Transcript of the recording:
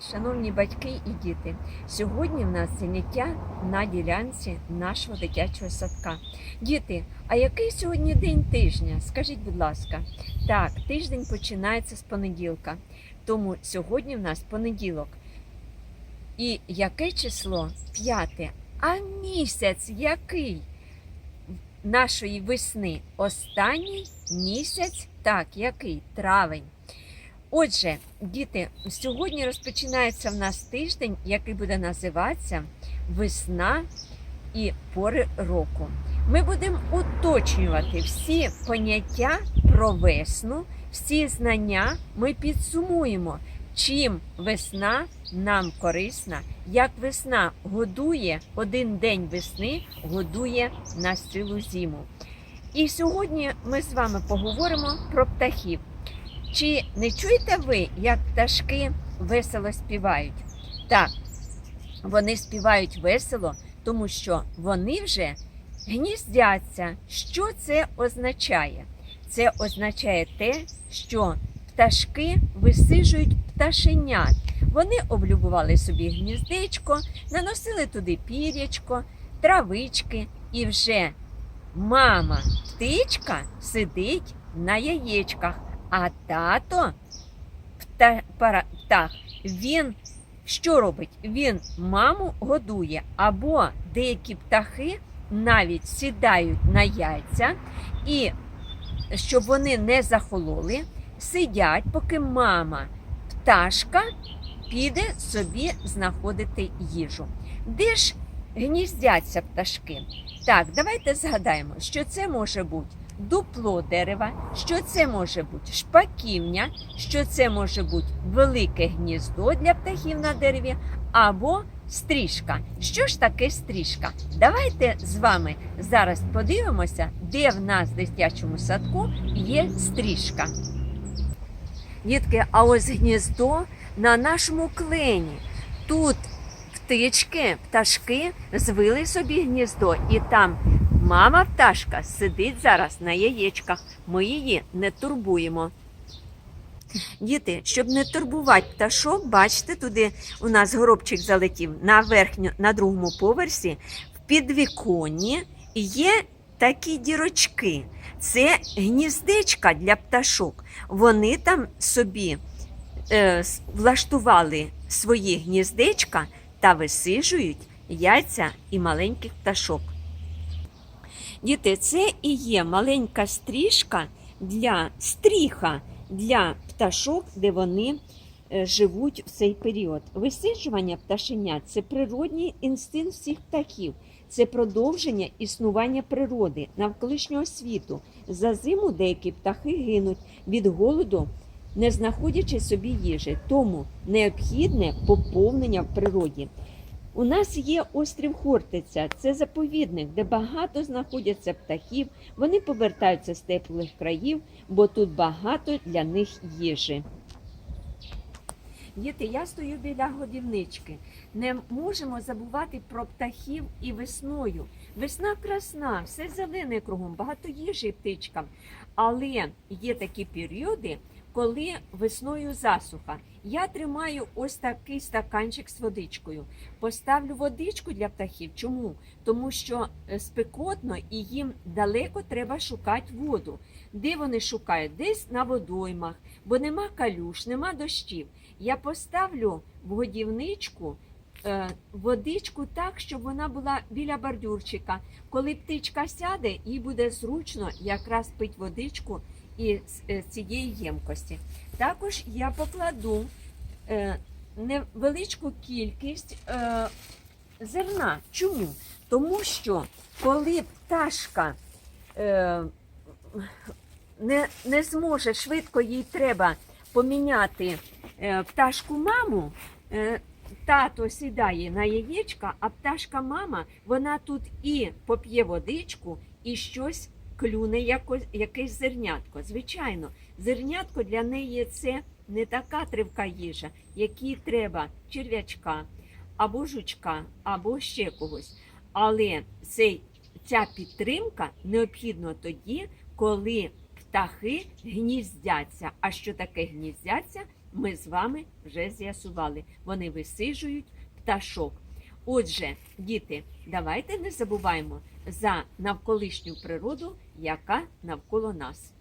Шановні батьки і діти, сьогодні в нас заняття на ділянці нашого дитячого садка. Діти, а який сьогодні день тижня? Скажіть, будь ласка. Так, тиждень починається з понеділка, тому сьогодні в нас понеділок. І яке число? П'яте. А місяць який? Нашої весни останній місяць, так, який? Травень. Отже, діти, сьогодні розпочинається в нас тиждень, який буде називатися Весна і пори року. Ми будемо уточнювати всі поняття про весну, всі знання ми підсумуємо, чим весна нам корисна, як весна годує один день весни, годує на цілу зиму. І сьогодні ми з вами поговоримо про птахів. Чи не чуєте ви, як пташки весело співають? Так, вони співають весело, тому що вони вже гніздяться. Що це означає? Це означає те, що пташки висижують пташенят. Вони облюбували собі гніздечко, наносили туди пірячко, травички, і вже мама птичка сидить на яєчках. А тато птах, він що робить? Він маму годує, або деякі птахи навіть сідають на яйця, і щоб вони не захололи, сидять, поки мама пташка піде собі знаходити їжу. Де ж гніздяться пташки? Так, давайте згадаємо, що це може бути дупло дерева, що це може бути шпаківня, що це може бути велике гніздо для птахів на дереві, або стрижка. Що ж таке стрижка? Давайте з вами зараз подивимося, де в нас в дитячому садку є стрижка. Дітки, а ось гніздо на нашому клені. Тут птички, пташки звили собі гніздо, і там Мама пташка сидить зараз на яєчках. Ми її не турбуємо. Діти, щоб не турбувати пташок, бачите, туди у нас горобчик залетів на верхню, на другому поверсі, в підвіконні є такі дірочки. Це гніздечка для пташок. Вони там собі е, влаштували свої гніздечка та висижують яйця і маленьких пташок. Діти, це і є маленька стрижка для стріха для пташок, де вони е, живуть в цей період. Висиджування пташенят це природній інстинкт всіх птахів, це продовження існування природи, навколишнього світу. За зиму деякі птахи гинуть від голоду, не знаходячи собі їжі, тому необхідне поповнення в природі. У нас є острів Хортиця, це заповідник, де багато знаходяться птахів. Вони повертаються з теплих країв, бо тут багато для них їжі. Діти, я стою біля годівнички. Не можемо забувати про птахів і весною. Весна красна, все зелене кругом, багато їжі птичкам. Але є такі періоди, коли весною засуха. Я тримаю ось такий стаканчик з водичкою. Поставлю водичку для птахів. Чому? Тому що е, спекотно і їм далеко треба шукати воду. Де вони шукають? Десь на водоймах, бо нема калюш, нема дощів. Я поставлю в годівничку е, водичку так, щоб вона була біля бордюрчика. Коли птичка сяде, їй буде зручно якраз пить водичку і з е, цієї ємкості. Також я покладу е, невеличку кількість е, зерна. Чому? Тому що коли пташка не, не зможе швидко їй треба поміняти пташку маму, тато сідає на яєчка, а пташка мама, вона тут і поп'є водичку, і щось клюне якось, якесь зернятко. Звичайно, зернятко для неї це не така тривка їжа, якій треба черв'ячка або жучка, або ще когось. Але цей, ця підтримка необхідна тоді, коли птахи гніздяться. А що таке гніздяться? ми з вами вже з'ясували. Вони висижують пташок. Отже, діти, давайте не забуваємо за навколишню природу, яка навколо нас.